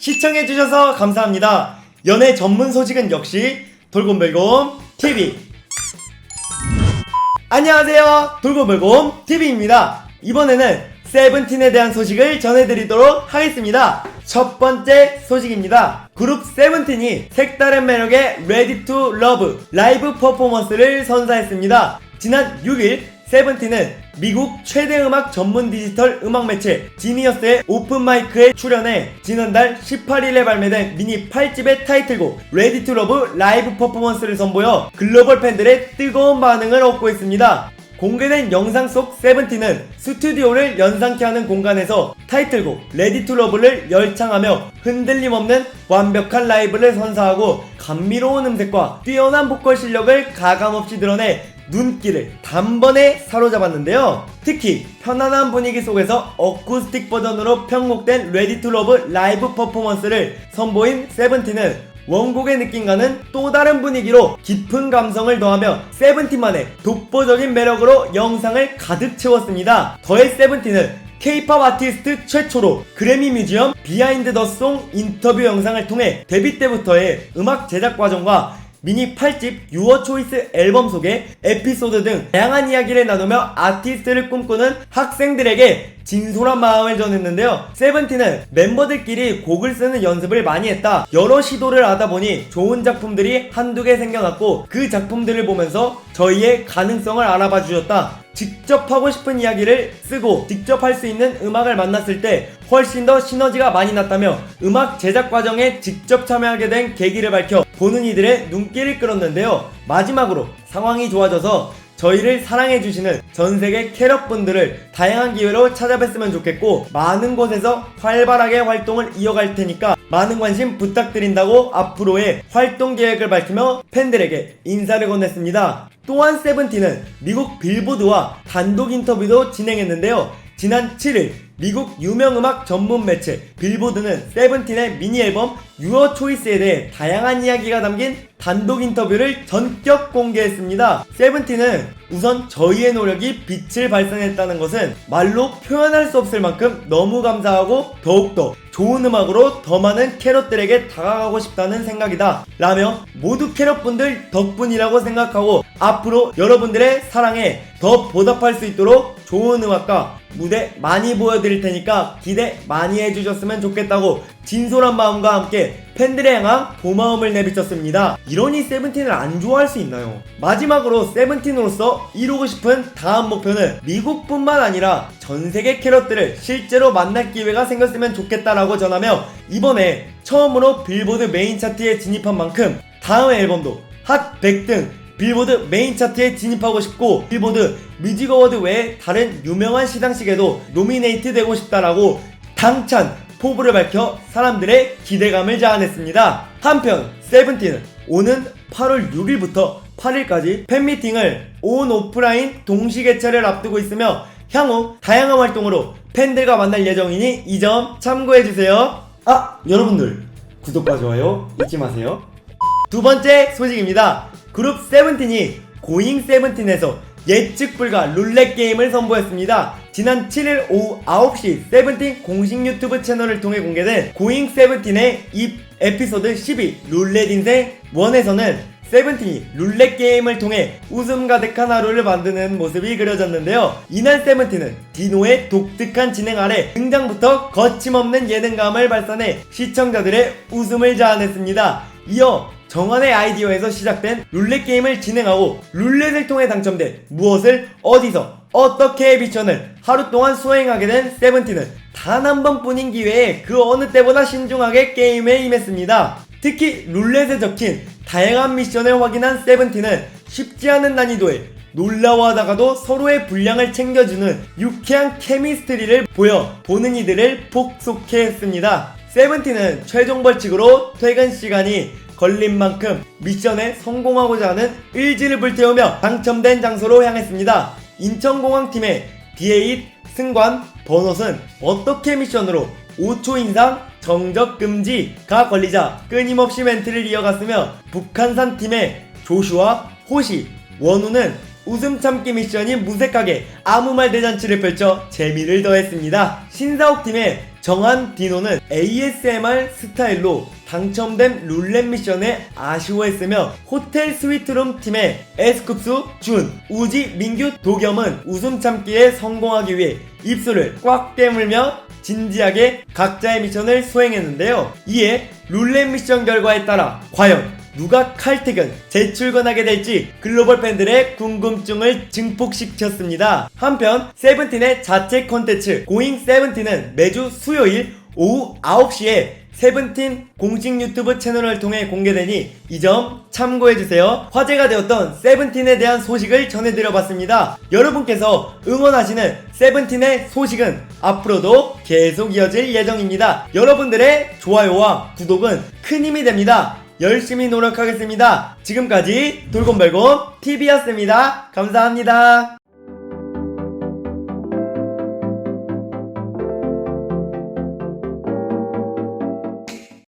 시청해주셔서 감사합니다. 연애 전문 소식은 역시 돌곰별곰 TV. 안녕하세요. 돌곰별곰 TV입니다. 이번에는 세븐틴에 대한 소식을 전해드리도록 하겠습니다. 첫 번째 소식입니다. 그룹 세븐틴이 색다른 매력의 Ready to Love 라이브 퍼포먼스를 선사했습니다. 지난 6일 세븐틴은 미국 최대 음악 전문 디지털 음악 매체 지니어스의 오픈 마이크에 출연해 지난달 18일에 발매된 미니 8집의 타이틀곡 Ready to Love 라이브 퍼포먼스를 선보여 글로벌 팬들의 뜨거운 반응을 얻고 있습니다. 공개된 영상 속 세븐틴은 스튜디오를 연상케 하는 공간에서 타이틀곡 레디 투 러브를 열창하며 흔들림 없는 완벽한 라이브를 선사하고 감미로운 음색과 뛰어난 보컬 실력을 가감없이 드러내 눈길을 단번에 사로잡았는데요. 특히 편안한 분위기 속에서 어쿠스틱 버전으로 편곡된 레디 투 러브 라이브 퍼포먼스를 선보인 세븐틴은 원곡의 느낌과는 또 다른 분위기로 깊은 감성을 더하며 세븐틴만의 독보적인 매력으로 영상을 가득 채웠습니다. 더해 세븐틴은 K-팝 아티스트 최초로 그래미 뮤지엄 비하인드 더 송 인터뷰 영상을 통해 데뷔 때부터의 음악 제작 과정과 미니 8집 유어 초이스 앨범 속의 에피소드 등 다양한 이야기를 나누며 아티스트를 꿈꾸는 학생들에게 진솔한 마음을 전했는데요. 세븐틴은 멤버들끼리 곡을 쓰는 연습을 많이 했다. 여러 시도를 하다 보니 좋은 작품들이 한두 개 생겨났고 그 작품들을 보면서 저희의 가능성을 알아봐 주셨다. 직접 하고 싶은 이야기를 쓰고 직접 할 수 있는 음악을 만났을 때 훨씬 더 시너지가 많이 났다며 음악 제작 과정에 직접 참여하게 된 계기를 밝혀 보는 이들의 눈길을 끌었는데요. 마지막으로 상황이 좋아져서 저희를 사랑해주시는 전 세계 캐럿분들을 다양한 기회로 찾아뵀으면 좋겠고 많은 곳에서 활발하게 활동을 이어갈 테니까 많은 관심 부탁드린다고 앞으로의 활동 계획을 밝히며 팬들에게 인사를 건넸습니다. 또한 세븐틴은 미국 빌보드와 단독 인터뷰도 진행했는데요. 지난 7일 미국 유명 음악 전문 매체 빌보드는 세븐틴의 미니 앨범 유어 초이스에 대해 다양한 이야기가 담긴 단독 인터뷰를 전격 공개했습니다. 세븐틴은 우선 저희의 노력이 빛을 발산했다는 것은 말로 표현할 수 없을 만큼 너무 감사하고 더욱더 좋은 음악으로 더 많은 캐럿들에게 다가가고 싶다는 생각이다. 라며 모두 캐럿분들 덕분이라고 생각하고 앞으로 여러분들의 사랑에 더 보답할 수 있도록 좋은 음악과 무대 많이 보여드릴 테니까 기대 많이 해주셨으면 좋겠다고 진솔한 마음과 함께 팬들에 향한 고마움을 내비쳤습니다. 이러니 세븐틴을 안 좋아할 수 있나요? 마지막으로 세븐틴으로서 이루고 싶은 다음 목표는 미국뿐만 아니라 전 세계 캐럿들을 실제로 만날 기회가 생겼으면 좋겠다라고 전하며 이번에 처음으로 빌보드 메인 차트에 진입한 만큼 다음 앨범도 핫 100등 빌보드 메인 차트에 진입하고 싶고 빌보드 뮤직 어워드 외에 다른 유명한 시상식에도 노미네이트 되고 싶다라고 당찬 포부를 밝혀 사람들의 기대감을 자아냈습니다. 한편 세븐틴은 오는 8월 6일부터 8일까지 팬미팅을 온 오프라인 동시 개최를 앞두고 있으며 향후 다양한 활동으로 팬들과 만날 예정이니 이 점 참고해주세요. 아 여러분들 구독과 좋아요 잊지 마세요. 두 번째 소식입니다. 그룹 세븐틴이 고잉 세븐틴에서 예측 불가 룰렛 게임을 선보였습니다. 지난 7일 오후 9시 세븐틴 공식 유튜브 채널을 통해 공개된 고잉 세븐틴의 이 에피소드 12 룰렛 인생 1에서는 세븐틴이 룰렛 게임을 통해 웃음 가득한 하루를 만드는 모습이 그려졌는데요. 이날 세븐틴은 디노의 독특한 진행 아래 등장부터 거침없는 예능감을 발산해 시청자들의 웃음을 자아냈습니다. 이어 정한의 아이디어에서 시작된 룰렛 게임을 진행하고 룰렛을 통해 당첨돼 무엇을 어디서 어떻게 미션을 하루 동안 수행하게 된 세븐틴은 단 한 번뿐인 기회에 그 어느 때보다 신중하게 게임에 임했습니다. 특히 룰렛에 적힌 다양한 미션을 확인한 세븐틴은 쉽지 않은 난이도에 놀라워하다가도 서로의 분량을 챙겨주는 유쾌한 케미스트리를 보여 보는 이들을 폭속해 했습니다. 세븐틴은 최종 벌칙으로 퇴근 시간이 걸린 만큼 미션에 성공하고자 하는 의지를 불태우며 당첨된 장소로 향했습니다. 인천공항팀의 D8 승관 버넛은 어떻게 미션으로 5초 인상 정적 금지가 걸리자 끊임없이 멘트를 이어갔으며 북한산 팀의 조슈아, 호시, 원우는 웃음 참기 미션이 무색하게 아무 말 대잔치를 펼쳐 재미를 더했습니다. 신사옥 팀의 정한 디노는 ASMR 스타일로 당첨된 룰렛 미션에 아쉬워했으며 호텔 스위트룸 팀의 에스쿱스, 준, 우지, 민규, 도겸은 웃음 참기에 성공하기 위해 입술을 꽉 깨물며 진지하게 각자의 미션을 수행했는데요. 이에 룰렛 미션 결과에 따라 과연 누가 칼퇴근, 재출근하게 될지 글로벌 팬들의 궁금증을 증폭시켰습니다. 한편 세븐틴의 자체 콘텐츠 고잉 세븐틴은 매주 수요일 오후 9시에 세븐틴 공식 유튜브 채널을 통해 공개되니 이 점 참고해주세요. 화제가 되었던 세븐틴에 대한 소식을 전해드려봤습니다. 여러분께서 응원하시는 세븐틴의 소식은 앞으로도 계속 이어질 예정입니다. 여러분들의 좋아요와 구독은 큰 힘이 됩니다. 열심히 노력하겠습니다. 지금까지 돌곰발곰 TV였습니다. 감사합니다.